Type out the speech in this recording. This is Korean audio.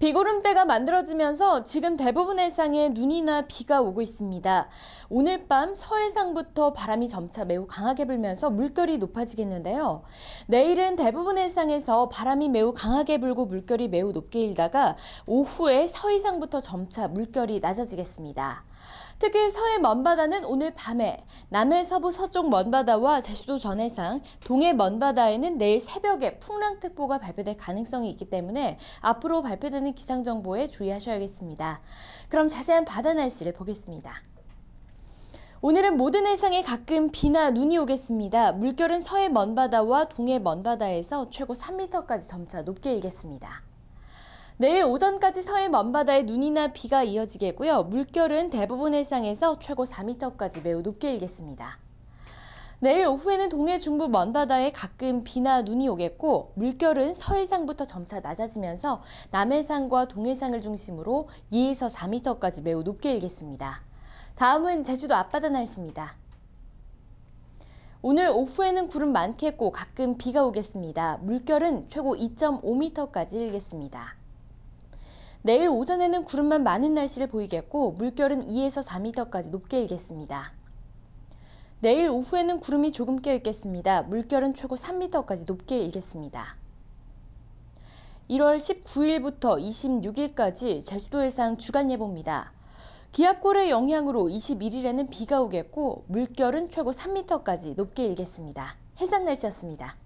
비구름대가 만들어지면서 지금 대부분의 해상에 눈이나 비가 오고 있습니다. 오늘 밤 서해상부터 바람이 점차 매우 강하게 불면서 물결이 높아지겠는데요. 내일은 대부분의 해상에서 바람이 매우 강하게 불고 물결이 매우 높게 일다가 오후에 서해상부터 점차 물결이 낮아지겠습니다. 특히 서해 먼바다는 오늘 밤에, 남해 서부 서쪽 먼바다와 제주도 전해상, 동해 먼바다에는 내일 새벽에 풍랑특보가 발표될 가능성이 있기 때문에 앞으로 발표되는 기상정보에 주의하셔야겠습니다. 그럼 자세한 바다 날씨를 보겠습니다. 오늘은 모든 해상에 가끔 비나 눈이 오겠습니다. 물결은 서해 먼바다와 동해 먼바다에서 최고 3m까지 점차 높게 일겠습니다. 내일 오전까지 서해 먼바다에 눈이나 비가 이어지겠고요. 물결은 대부분 해상에서 최고 4m까지 매우 높게 일겠습니다. 내일 오후에는 동해 중부 먼바다에 가끔 비나 눈이 오겠고 물결은 서해상부터 점차 낮아지면서 남해상과 동해상을 중심으로 2에서 4m까지 매우 높게 일겠습니다. 다음은 제주도 앞바다 날씨입니다. 오늘 오후에는 구름 많겠고 가끔 비가 오겠습니다. 물결은 최고 2.5m까지 일겠습니다. 내일 오전에는 구름만 많은 날씨를 보이겠고 물결은 2에서 4m까지 높게 일겠습니다. 내일 오후에는 구름이 조금 껴있겠습니다. 물결은 최고 3m까지 높게 일겠습니다. 1월 19일부터 26일까지 제주도 해상 주간 예보입니다. 기압골의 영향으로 21일에는 비가 오겠고 물결은 최고 3m까지 높게 일겠습니다. 해상 날씨였습니다.